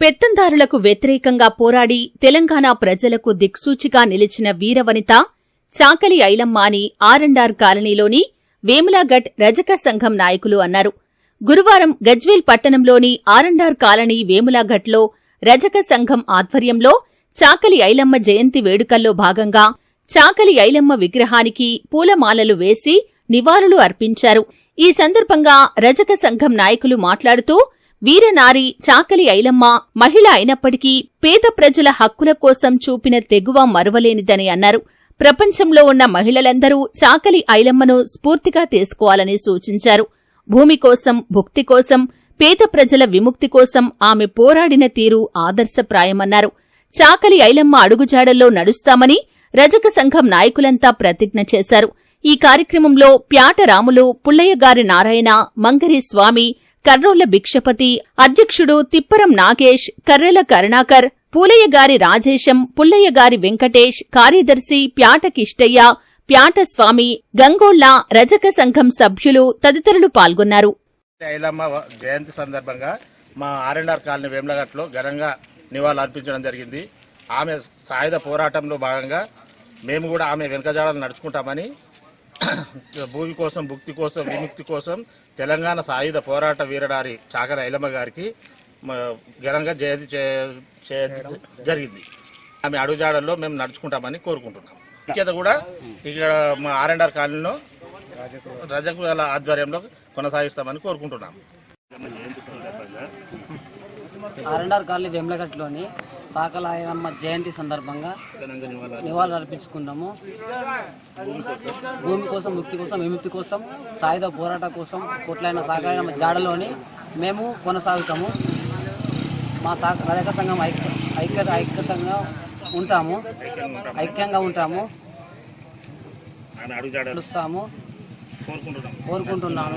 పెత్తందారులకు వ్యతిరేకంగా పోరాడి తెలంగాణ ప్రజలకు దిక్సూచిగా నిలిచిన వీరవనిత చాకలి ఐలమ్మ అని ఆర్అండార్ కాలనీలోని వేములాఘట్ రజక సంఘం నాయకులు అన్నారు. గురువారం గజ్వేల్ పట్టణంలోని ఆర్అండార్ కాలనీ వేములాఘట్లో రజక సంఘం ఆధ్వర్యంలో చాకలి ఐలమ్మ జయంతి వేడుకల్లో భాగంగా చాకలి ఐలమ్మ విగ్రహానికి పూలమాలలు వేసి నివాళులు అర్పించారు. ఈ సందర్భంగా రజక సంఘం నాయకులు మాట్లాడుతూ వీరనారి చాకలి ఐలమ్మ మహిళ అయినప్పటికీ పేద ప్రజల హక్కుల కోసం చూపిన తెగువ మరువలేనిదని అన్నారు. ప్రపంచంలో ఉన్న మహిళలందరూ చాకలి ఐలమ్మను స్ఫూర్తిగా తీసుకోవాలని సూచించారు. భూమి కోసం భుక్తి కోసం పేద ప్రజల విముక్తి కోసం ఆమె పోరాడిన తీరు ఆదర్శప్రాయమన్నారు. చాకలి ఐలమ్మ అడుగుజాడల్లో నడుస్తామని రజక సంఘం నాయకులంతా ప్రతిజ్ఞ చేశారు. ఈ కార్యక్రమంలో ప్యాట రాములు పుల్లయ్యగారి నారాయణ మంగరి స్వామి కర్రోళ్ళ భిక్షపతి అధ్యక్షుడు తిప్పరం నాగేష్ కర్రెల కరుణాకర్ పూలయ్యగారి రాజేశం పుల్లయ్యగారి వెంకటేష్ కార్యదర్శి ప్యాట కిష్టయ్య ప్యాట స్వామి గంగోళ్ళ రజక సంఘం సభ్యులు తదితరులు పాల్గొన్నారు. జయంతి సందర్భంగా మా ఆర్ఎన్ఆర్ కాలనీ వేములగట్లో ఘనంగా నివాళులు అర్పించడం జరిగింది. ఆమె సాయుధ పోరాటంలో భాగంగా మేము కూడా ఆమె వెనుకజాడలు నడుచుకుంటామని భూమి కోసం భుక్తి కోసం విముక్తి కోసం తెలంగాణ సాయుధ పోరాట వీరడారి చాకర ఐలమ్మ గారికి ఘనంగా జయంతి చే- చే- జరిగింది. ఆమె అడుగుజాడల్లో మేము నడుచుకుంటామని కోరుకుంటున్నాం. ముఖ్యత కూడా ఇక్కడ మా ఆర్ఎన్ఆర్ కాలనీలో రజకుల ఆధ్వర్యంలో కొనసాగిస్తామని కోరుకుంటున్నాం. ఆర్ఎండ్ఆర్ కాలనీ వెమ్లగట్లోని సాకలాయనమ్మ జయంతి సందర్భంగా నివాళులు అర్పించుకున్నాము భూమి కోసం ముక్తి కోసం విముక్తి కోసం సాయుధ పోరాట కోసం కొట్లైన సాకలాయనమ్మ జాడలోని మేము కొనసాగుతాము. మా సా రజక సంఘం ఐక్య ఐక్యత ఐక్యతంగా ఉంటాము. ఐక్యంగా ఉంటాము. నడుస్తాము. కోరుకుంటున్నాం. కోరుకుంటున్నాను